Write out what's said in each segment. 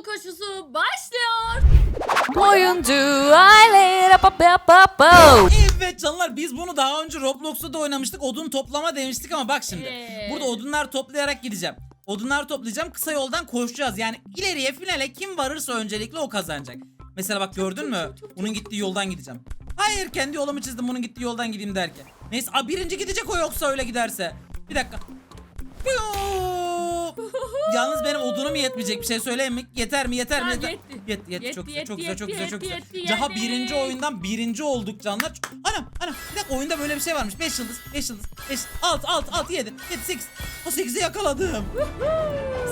futbol koşusu başlıyor. Oyuncu aile. Evet canlar biz bunu daha önce Roblox'ta da oynamıştık. Odun toplama demiştik ama bak şimdi. Evet. Burada odunlar toplayarak gideceğim. Odunlar toplayacağım. Kısa yoldan koşacağız. Yani ileriye finale kim varırsa öncelikle o kazanacak. Mesela bak gördün mü? Bunun gittiği yoldan gideceğim. Hayır kendi yolumu çizdim bunun gittiği yoldan gideyim derken. Neyse a, birinci gidecek o yoksa öyle giderse. Bir dakika. Yoo! Yalnız benim odunum yetmeyecek bir şey söyleyeyim mi? Yeter mi yeter mi? Ha, Yeter. yetti. Yetti, yetti, Yetti, çok güzel, çok yetti, güzel, çok güzel, yetti, çok güzel. yetti, yetti, Daha yetti. birinci oyundan birinci olduk canlar. Anam, anam. Bir dakika oyunda böyle bir şey varmış. 5 yıldız, 5 yıldız, 5, 6, 6, 6, 7, 7, 8. O 8'i yakaladım.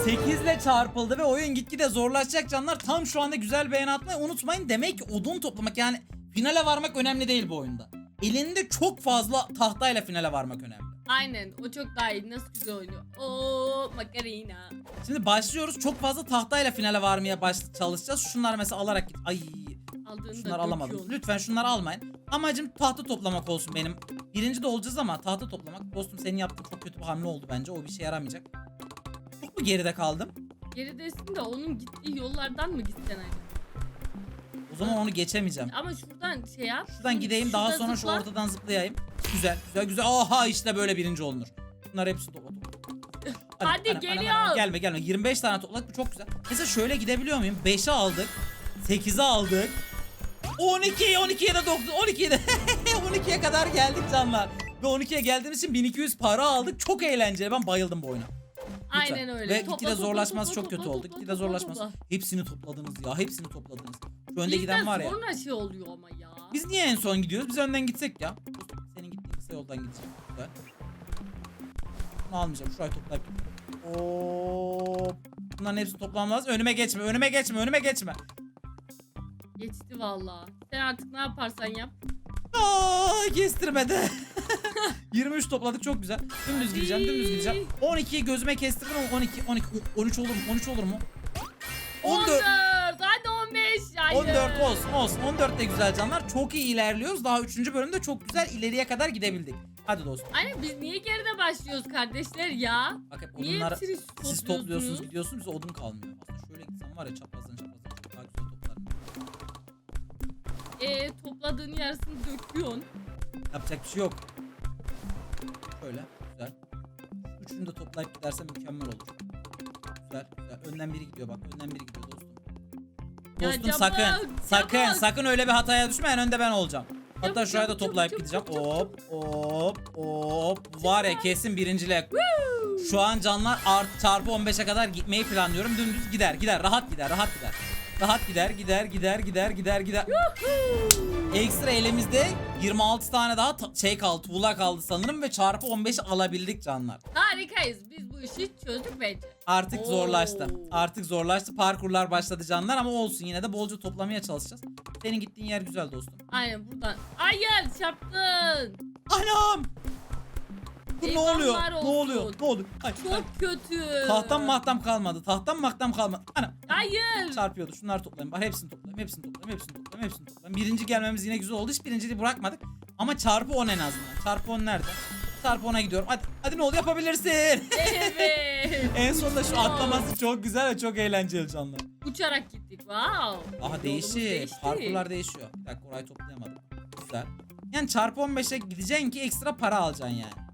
8 ile çarpıldı ve oyun gitgide zorlaşacak canlar. Tam şu anda güzel beğeni atmayı unutmayın. Demek ki odun toplamak yani finale varmak önemli değil bu oyunda. Elinde çok fazla tahtayla finale varmak önemli. Aynen o çok daha iyi. Nasıl güzel oynuyor. Oo makarina. Şimdi başlıyoruz. Çok fazla tahtayla finale varmaya baş çalışacağız. Şunlar mesela alarak git. Ay Aldığını Şunları da alamadım. Lütfen şunları almayın. Amacım tahta toplamak olsun benim. Birinci de olacağız ama tahta toplamak. Dostum senin yaptığın çok kötü bir hamle oldu bence. O bir şey yaramayacak. Çok mu geride kaldım? Geridesin de onun gittiği yollardan mı gitsen acaba? Zaman onu geçemeyeceğim. Ama şuradan şey yap. Şuradan gideyim daha şurada sonra şu zıpla. ortadan zıplayayım. Güzel güzel güzel. Aha işte böyle birinci olunur. Bunlar hepsi topla topla. Anam, Hadi, geliyor. Gelme gelme. 25 tane topladık bu çok güzel. Mesela şöyle gidebiliyor muyum? 5'i aldık. 8'i aldık. 12, 12'ye de 9, 12'ye de 12'ye kadar geldik canlar. Ve 12'ye geldiğimiz için 1200 para aldık. Çok eğlenceli. Ben bayıldım bu oyuna. Lütfen. Aynen öyle. Ve Topla, gitgide topla, zorlaşması topla, çok kötü topla, oldu. topla, Gitgide topla, zorlaşması. topla. Hepsini topladınız ya. Hepsini topladınız. Önde giden var ya. sonra şey oluyor ama ya. Biz niye en son gidiyoruz? Biz önden gitsek ya. Senin gittiğin kısa yoldan gideceğim. Güzel. Bunu almayacağım. Şurayı toplayıp Oo. Bunların hepsini toplamam lazım. Önüme geçme, önüme geçme, önüme geçme. Geçti valla. Sen artık ne yaparsan yap. Aa, kestirmedi. 23 topladık çok güzel. Dümdüz gideceğim, dümdüz gideceğim. 12'yi gözüme kestirdim ama 12, 12, 13 olur mu? 13 olur mu? 14. 14. Hadi 15. Hayır. 14 olsun olsun. 14 de güzel canlar. Çok iyi ilerliyoruz. Daha 3. bölümde çok güzel ileriye kadar gidebildik. Hadi dostum. Aynen biz niye geride başlıyoruz kardeşler ya? Bak hep Niye odunları hepsini siz topluyorsunuz? topluyorsunuz gidiyorsunuz bize odun kalmıyor. Aslında şöyle gitsem var ya çaprazdan çaprazdan çok daha güzel toplarım. Ee, topladığın yarısını döküyorsun. Yapacak bir şey yok. Şöyle güzel. Üçünü de toplayıp giderse mükemmel olur. Güzel güzel. Önden biri gidiyor bak. Önden biri gidiyor dostum. Çabuk, sakın. Sakın çabuk. sakın öyle bir hataya düşme. En önde ben olacağım. Hatta Çabuk, şuraya da çabuk, toplayıp çabuk, gideceğim. çabuk, Hop hop hop. Var ya kesin birincilik. Şu an canlar art çarpı 15'e kadar gitmeyi planlıyorum. Dümdüz gider gider rahat gider rahat gider. Rahat gider gider gider gider gider gider. Ekstra elimizde 26 tane daha ta- şey kaldı tuğla kaldı sanırım ve çarpı 15 alabildik canlar. Harikayız. Biz bu işi çözdük bence. Artık Oo. zorlaştı. Artık zorlaştı. Parkurlar başladı canlar ama olsun yine de bolca toplamaya çalışacağız. Senin gittiğin yer güzel dostum. Aynen buradan. Hayır çarptın. Anam! Dur ne Eyvahlar oluyor? Ne olsun. oluyor? Ne oluyor? Ay, ay. Çok kötü. Tahtam mahtam kalmadı. Tahtam mahtam kalmadı. Anam. Hayır. Çarpıyordu. Şunları toplayayım. Bari hepsini toplayayım. Hepsini toplayayım. Hepsini toplayayım. Hepsini toplayayım. Birinci gelmemiz yine güzel oldu. Hiç birinciliği bırakmadık. Ama çarpı 10 en azından. Çarpı 10 nerede? Çarpı 10'a gidiyorum. Hadi, hadi ne oldu yapabilirsin. Evet. en sonunda şu atlaması çok güzel ve çok eğlenceli canlar. Uçarak gittik. Wow. Aha Yolumuz değişik. değişti. Parkurlar değişiyor. Bir dakika orayı toplayamadım. Güzel. Yani çarpı 15'e gideceksin ki ekstra para alacaksın yani.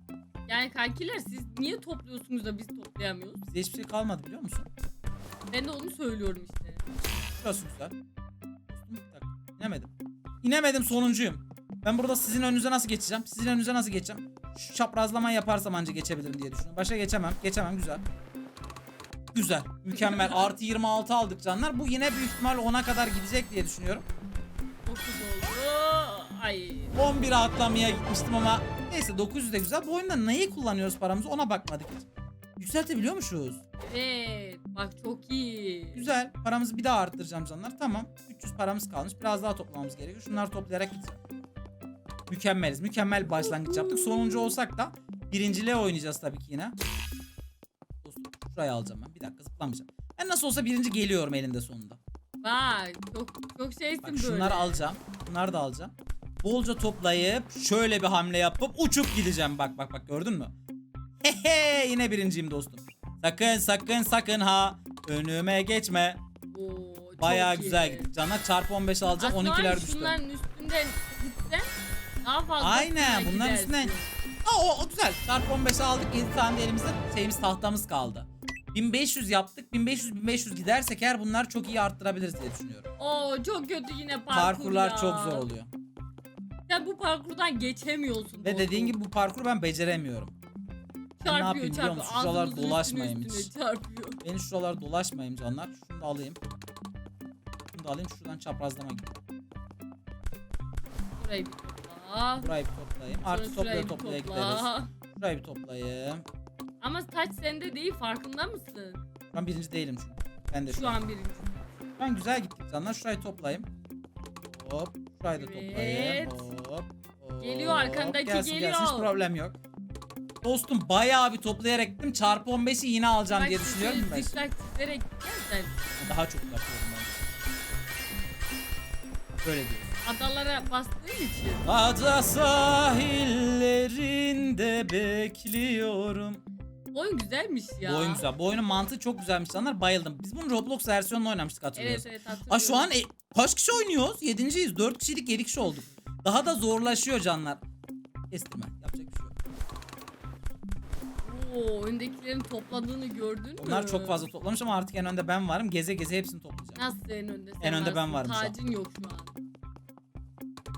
Yani kankiler siz niye topluyorsunuz da biz toplayamıyoruz? Bize hiçbir şey kalmadı biliyor musun? Ben de onu söylüyorum işte. Şurası güzel. Dostum, bir dakika. İnemedim. İnemedim sonuncuyum. Ben burada sizin önünüze nasıl geçeceğim? Sizin önünüze nasıl geçeceğim? Şu çaprazlamayı yaparsam anca geçebilirim diye düşünüyorum. Başka geçemem. Geçemem güzel. Güzel. Mükemmel. Artı 26 aldık canlar. Bu yine büyük ihtimal 10'a kadar gidecek diye düşünüyorum. 9 oldu. Ay. 11'e atlamaya gitmiştim ama neyse 900 de güzel. Bu oyunda neyi kullanıyoruz paramızı ona bakmadık hiç. Yükseltebiliyormuşuz. Evet. Bak çok iyi. Güzel. Paramızı bir daha arttıracağım canlar. Tamam. 300 paramız kalmış. Biraz daha toplamamız gerekiyor. Şunları toplayarak gideceğim. Mükemmeliz. Mükemmel bir başlangıç yaptık. Sonuncu olsak da birinciliğe oynayacağız tabii ki yine. Dostum şurayı alacağım ben. Bir dakika zıplamayacağım. Ben nasıl olsa birinci geliyorum elinde sonunda. Bak çok çok şeysin Bak böyle. şunları alacağım. Bunları da alacağım. Bolca toplayıp şöyle bir hamle yapıp uçup gideceğim. Bak bak bak gördün mü? Hehe yine birinciyim dostum. Sakın sakın sakın ha önüme geçme. Oo, çok Bayağı iyi. güzel gittik canlar. Çarpı 15 alacağım. Aslında 12'ler düştü. Şunların üstünden gitsen daha fazla Aynen, bunların gidersin. üstünden- Aa, o, o güzel. Çarpı 15'e aldık. 7 tane de elimizde şeyimiz tahtamız kaldı. 1500 yaptık. 1500 1500 gidersek eğer bunlar çok iyi arttırabiliriz diye düşünüyorum. Oo çok kötü yine parkur Parkurlar ya. çok zor oluyor. Sen bu parkurdan geçemiyorsun. Ve dostum. dediğin gibi bu parkuru ben beceremiyorum. ne çarpıyor yapayım biliyor musun? Şuralar Ağzımızın dolaşmayayım üstüne hiç. çarpıyor. Beni şuralar dolaşmayayım canlar. Şunu da alayım. Şunu da alayım. Şuradan çaprazlama gideyim. Burayı bir topla. Burayı bir toplayayım. Artık toplaya şurayı bir toplaya topla. gideriz. Şurayı bir toplayayım. Ama taç sende değil farkında mısın? An birinci değilim çünkü. Ben de şu, Şu an. birinci. An güzel gittik canlar. Şurayı toplayayım. Hop. Şurayı da toplayayım. Evet. Hop. hop. Geliyor, arkandaki gelsin, geliyor. Gelsin, hiç problem yok. Dostum bayağı bir toplayarak gittim. Çarpı 15'i yine alacağım diye düşünüyorum ben. Çizerek gidersen Daha çok yapıyorum ben. Böyle diyorum. adalara bastığın için. Ada sahillerinde bekliyorum. Oyun güzelmiş ya. Bu oyun güzel. Bu oyunun mantığı çok güzelmiş canlar. Bayıldım. Biz bunu Roblox versiyonunu oynamıştık hatırlıyorsun. Evet evet hatırlıyorum. Aa şu an e, kaç kişi oynuyoruz? Yedinciyiz. Dört kişilik yedi kişi olduk. Daha da zorlaşıyor canlar. Kestirme. Yapacak bir şey yok. Oo, öndekilerin topladığını gördün mü? Onlar çok fazla toplamış ama artık en önde ben varım. Geze geze hepsini toplayacağım. Nasıl en önde sen En önde ben varsın? varım şu an. Tacın yok şu an.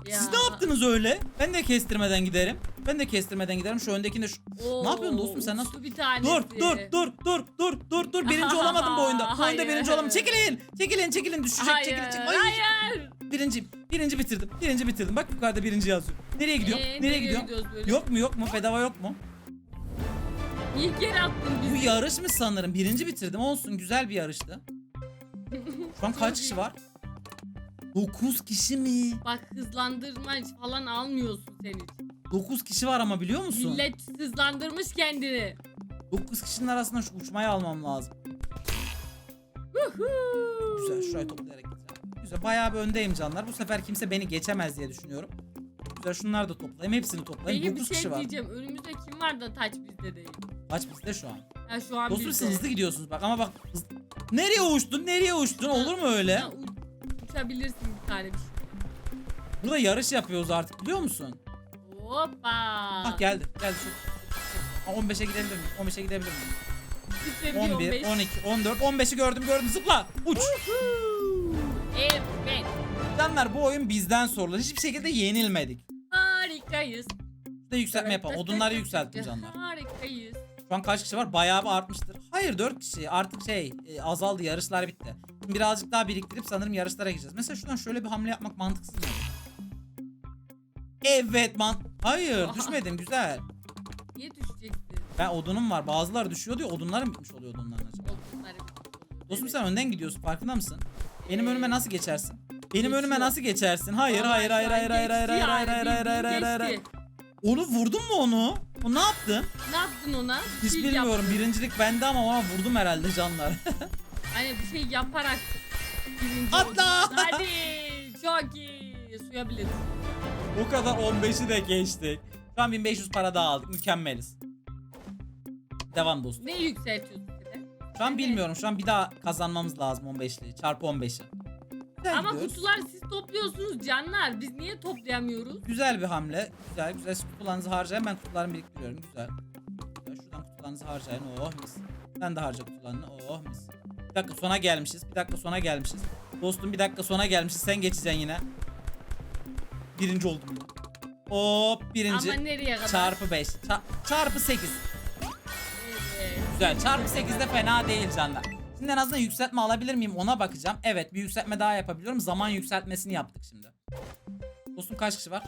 Ya. Siz ne yaptınız öyle? Ben de kestirmeden giderim. Ben de kestirmeden giderim. Şu öndekinde şu... Oo, Ne yapıyorsun dostum sen nasıl- bir tanesi. Dur dur dur dur dur dur dur. Birinci olamadım bu oyunda. Bu oyunda Hayır. birinci olamadım. Çekilin. Çekilin çekilin. Düşecek Hayır, çekilin. çekilin. Ay, hayır. Birinci. Birinci bitirdim. Birinci bitirdim. Bak yukarıda birinci yazıyor. Nereye gidiyor? Ee, nereye gidiyor? gidiyoruz böyle? Yok mu yok mu? Bedava yok mu? İyi geri attın Bu bizi. yarış mı sanırım? Birinci bitirdim. Olsun güzel bir yarıştı. Şu an kaç kişi var? 9 kişi mi? Bak hızlandırma falan almıyorsun sen hiç. 9 kişi var ama biliyor musun? Millet hızlandırmış kendini. 9 kişinin arasından şu uçmayı almam lazım. Güzel şurayı toplayarak gideceğim. Güzel bayağı bir öndeyim canlar. Bu sefer kimse beni geçemez diye düşünüyorum. Güzel şunları da toplayayım. Hepsini toplayayım. Bir 9 şey kişi var. diyeceğim. Önümüzde kim var da taç bizde değil. Kaç bizde şu an? Ha şu an Dostum bizde. siz hızlı gidiyorsunuz bak ama bak hız... Nereye uçtun? Nereye uçtun? Olur mu öyle? Ha, u- uçabilirsin bir tane bir şey. Burada yarış yapıyoruz artık biliyor musun? Hoppa. Bak geldi. Geldi. Aa, 15'e gidebilir miyim? 15'e gidebilir miyim? Bitirdi 11, 15. 12, 14, 15'i gördüm gördüm zıpla. Uç. Evet. Canlar bu oyun bizden sorulur. Hiçbir şekilde yenilmedik. Harikayız. Şurada yükseltme yapalım. Odunları yükselttim canlar. Harikayız. Şu an kaç kişi var? Bayağı bir artmıştır. Hayır 4 kişi. Artık şey e, azaldı. Yarışlar bitti. Birazcık daha biriktirip sanırım yarışlara gireceğiz. Mesela şuradan şöyle bir hamle yapmak mantıksız mı? Evet man. Hayır düşmedim güzel. Niye düşeceksin? Ben odunum var. Bazıları düşüyor diyor. Odunlarım bitmiş oluyor odunların acaba. Olsunlar hep. Dostum sen önden gidiyorsun. Farkında mısın? Benim Ee, önüme nasıl geçersin? Benim önüme nasıl geçersin? Hayır hayır hayır hayır hayır hayır hayır hayır hayır hayır bildiğin hayır hayır. geçti. Onu vurdun mu onu? O ne yaptın? Ne yaptın ona? Hiç şey bilmiyorum. yaptın. Birincilik bende ama ona vurdum herhalde canlar. Hani bir şey yaparak birinci Atla! oldun. Hadi çok iyi. Suya bile o kadar 15'i de geçtik. Şu an 1500 para daha aldık. Mükemmeliz. Devam dostum. Ne yükseltiyorsun de? Şu an bilmiyorum. Şu an bir daha kazanmamız lazım 15'liği. Çarpı 15'i. Güzel Ama gidiyoruz. kutuları siz topluyorsunuz canlar. Biz niye toplayamıyoruz? Güzel bir hamle. Güzel güzel. Siz kutularınızı harcayın. Ben kutularımı biriktiriyorum. Güzel. Güzel. Şuradan kutularınızı harcayın. Oh mis. Sen de harca kutularını. Oh mis. Bir dakika sona gelmişiz. Bir dakika sona gelmişiz. Dostum bir dakika sona gelmişiz. Sen geçeceksin yine. Birinci oldum yine. Hop birinci. Ama nereye kadar? Çarpı 5. çarpı 8. Evet. Güzel. Çarpı 8 de fena değil canlar. Şimdi en azından yükseltme alabilir miyim ona bakacağım. Evet bir yükseltme daha yapabiliyorum. Zaman yükseltmesini yaptık şimdi. Dostum kaç kişi var?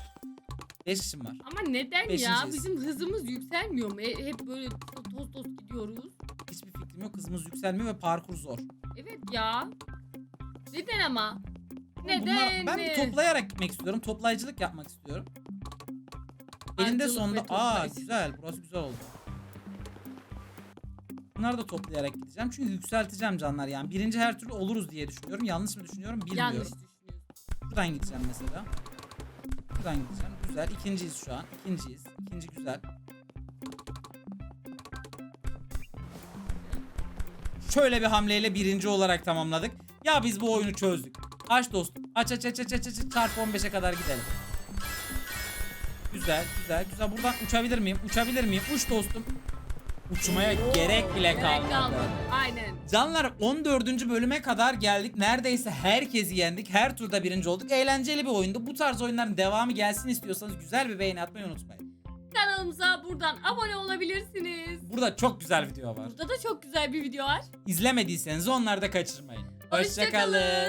5 kişim var. Ama neden ya? Beşinciyiz. Bizim hızımız yükselmiyor mu? E, hep böyle toz toz gidiyoruz. Hiçbir fikrim yok. Hızımız yükselmiyor ve parkur zor. Evet ya. Neden ama? Bunlar- Neden? ben bir toplayarak gitmek istiyorum. Toplayıcılık yapmak istiyorum. Elinde Avcılık sonunda... Aa güzel. Burası güzel oldu. Bunları da toplayarak gideceğim. Çünkü yükselteceğim canlar yani. Birinci her türlü oluruz diye düşünüyorum. Yanlış mı düşünüyorum bilmiyorum. Yanlış düşünüyorsun. Buradan gideceğim mesela. Buradan gideceğim. Güzel. İkinciyiz şu an. İkinciyiz. İkinci güzel. Şöyle bir hamleyle birinci olarak tamamladık. Ya biz bu oyunu çözdük. Aç dostum. Aç aç aç aç aç aç. Çarpı 15'e kadar gidelim. Güzel güzel güzel. Buradan uçabilir miyim? Uçabilir miyim? Uç dostum. Uçmaya gerek bile Gerek kalmadı. kalmadı. Aynen. Canlar 14. bölüme kadar geldik. Neredeyse herkesi yendik. Her turda birinci olduk. Eğlenceli bir oyundu. Bu tarz oyunların devamı gelsin istiyorsanız güzel bir beğeni atmayı unutmayın. Kanalımıza buradan abone olabilirsiniz. Burada çok güzel video var. Burada da çok güzel bir video var. İzlemediyseniz onları da kaçırmayın. Hoşça kalın. Hoşçakalın.